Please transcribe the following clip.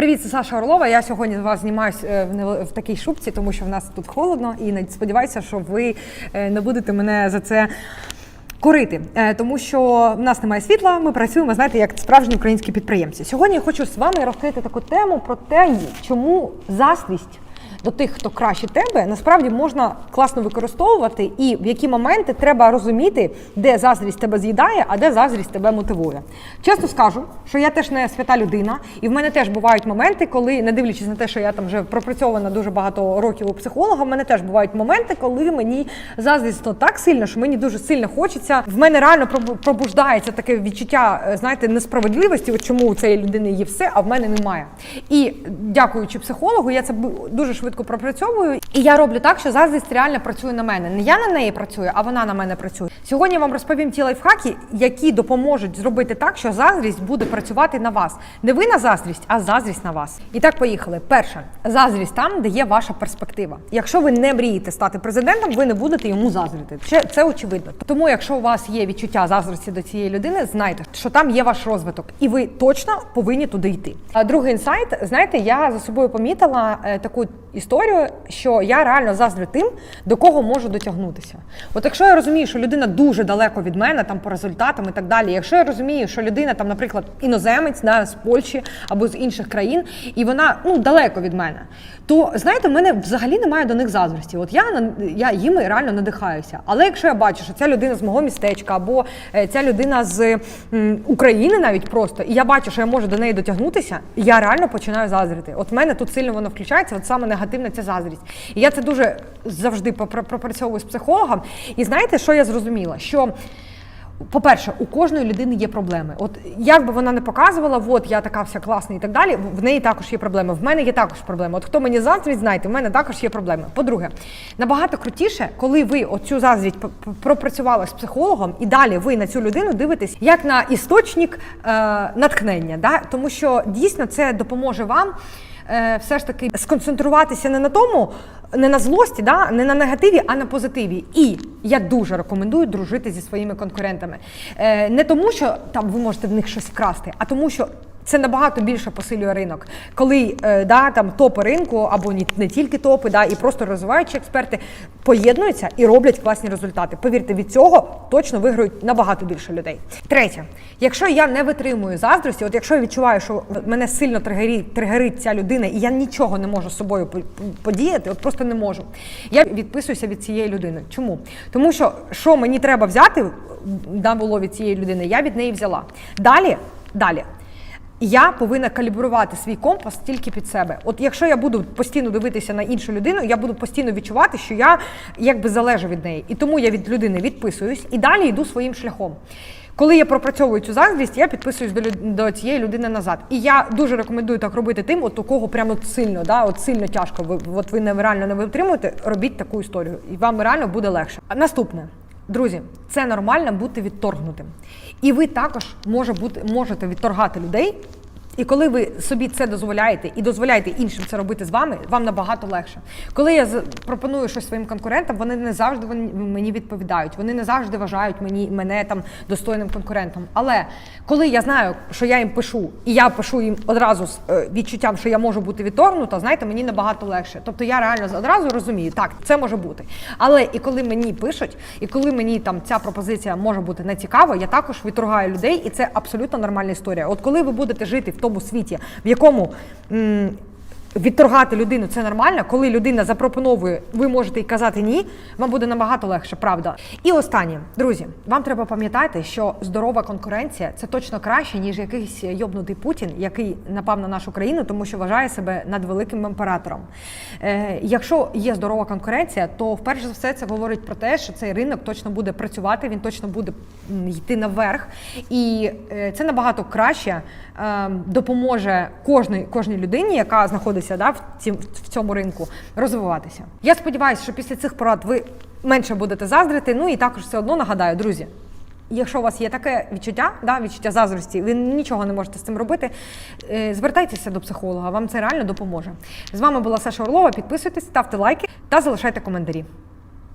Привіт, це Саша Орлова. Я сьогодні вас знімаюсь е, в такій шубці, тому що в нас тут холодно, і сподіваюся, що ви е, не будете мене за це. Корити, Е, тому що в нас немає світла, ми працюємо, знаєте, як справжні українські підприємці. Сьогодні я хочу з вами розкрити таку тему про те, чому заздрість до тих, хто краще тебе, насправді можна класно використовувати, і в які моменти треба розуміти, де заздрість тебе з'їдає, а де заздрість тебе мотивує. Чесно скажу, що я теж не свята людина, і в мене теж бувають моменти, коли, не дивлячись на те, що я там вже пропрацьована дуже багато років у психолога, в мене теж бувають моменти, коли мені заздрісно так сильно, що мені дуже сильно хочеться. В мене реально пробуждається таке відчуття, е, знаєте, несправедливості. От чому у цієї людини є все, а в мене немає. І дякуючи психологу, я це дуже швидко пропрацьовую. І я роблю так, що заздрість реально працює на мене. Не я на неї працюю, а вона на мене працює. Сьогодні я вам розповім ті лайфхаки, які допоможуть зробити так, що заздрість буде працювати на вас. Не ви на заздрість, а заздрість на вас. І так поїхали. Перше, заздрість там, де є ваша перспектива. Якщо ви не мрієте стати президентом, ви не будете йому заздрити. Це, це очевидно. Тому, якщо у вас є відчуття заздрості до цієї людини, знайте, що там є ваш розвиток, і ви точно повинні туди йти. А другий інсайт, знаєте, я за собою помітила е, таку історію, що я реально заздрю тим, до кого можу дотягнутися. От якщо я розумію, що людина дуже далеко від мене, там по результатам і так далі. Якщо я розумію, що людина там, наприклад, іноземець да, з Польщі або з інших країн, і вона ну далеко від мене, то знаєте, в мене взагалі немає до них заздрості. От я я їми реально надихаюся. Але якщо я бачу, що ця людина з мого містечка, або е, ця людина з України навіть просто, і я бачу, що я можу до неї дотягнутися, я реально починаю заздрити. От в мене тут сильно воно включається, от саме негативна ця заздрість. І я це дуже завжди пропрацьовую з психологом. І знаєте, що я зрозуміла? Що по-перше, у кожної людини є проблеми. От як би вона не показувала, от я така вся класна і так далі. В неї також є проблеми. В мене є також проблеми. От хто мені заздрить, знайте, в мене також є проблеми. По-друге, набагато крутіше, коли ви оцю заздрість пропрацювали з психологом, і далі ви на цю людину дивитесь як на істочник е, натхнення. Да? Тому що дійсно це допоможе вам. Е, Все ж таки сконцентруватися не на тому, не на злості, да? не на негативі, а на позитиві. І я дуже рекомендую дружити зі своїми конкурентами. Е, не тому, що там ви можете в них щось вкрасти, а тому, що це набагато більше посилює ринок. Коли е, да, там топи ринку, або не тільки топи, да, і просто розвиваючі експерти поєднуються і роблять класні результати. Повірте, від цього точно виграють набагато більше людей. Третє, якщо я не витримую заздрості, от якщо я відчуваю, що мене сильно тригерить, тригерить ця людина, і я нічого не можу з собою по- подіяти, от просто не можу. Я відписуюся від цієї людини. Чому? Тому що що мені треба взяти, да, було від цієї людини, я від неї взяла. Далі, далі. Я повинна калібрувати свій компас тільки під себе. От якщо я буду постійно дивитися на іншу людину, я буду постійно відчувати, що я якби залежу від неї. І тому я від людини відписуюсь і далі йду своїм шляхом. Коли я пропрацьовую цю заздрість, я підписуюсь до, до цієї людини назад. І я дуже рекомендую так робити тим, от у кого прямо сильно, да, от сильно тяжко. Ви от ви не реально не витримуєте, робіть таку історію, і вам реально буде легше. Наступне. Друзі, це нормально бути відторгнутим. І ви також може бути, можете відторгати людей. І коли ви собі це дозволяєте і дозволяєте іншим це робити з вами, вам набагато легше. Коли я пропоную щось своїм конкурентам, вони не завжди мені відповідають, вони не завжди вважають мені мене там достойним конкурентом. Але коли я знаю, що я їм пишу, і я пишу їм одразу з е, відчуттям, що я можу бути відторгнута, знаєте, мені набагато легше. Тобто я реально одразу розумію, так, це може бути. Але і коли мені пишуть, і коли мені там ця пропозиція може бути не цікава, я також відторгаю людей, і це абсолютно нормальна історія. От коли ви будете жити в тому світі, в якому. Відторгати людину це нормально. Коли людина запропоновує, ви можете й казати ні, вам буде набагато легше, правда. І останнє, друзі, вам треба пам'ятати, що здорова конкуренція це точно краще, ніж якийсь йобнутий Путін, який напав на нашу країну, тому що вважає себе надвеликим імператором. Е, якщо є здорова конкуренція, то вперше за все це говорить про те, що цей ринок точно буде працювати, він точно буде йти наверх, і е, це набагато краще е, допоможе кожній кожній людині, яка знаходиться да, в, цім, в цьому ринку, розвиватися. Я сподіваюся, що після цих порад ви менше будете заздрити. Ну і також все одно нагадаю, друзі. Якщо у вас є таке відчуття, да, відчуття заздрості, ви нічого не можете з цим робити. е, Звертайтеся до психолога, вам це реально допоможе. З вами була Саша Орлова. Підписуйтесь, ставте лайки та залишайте коментарі.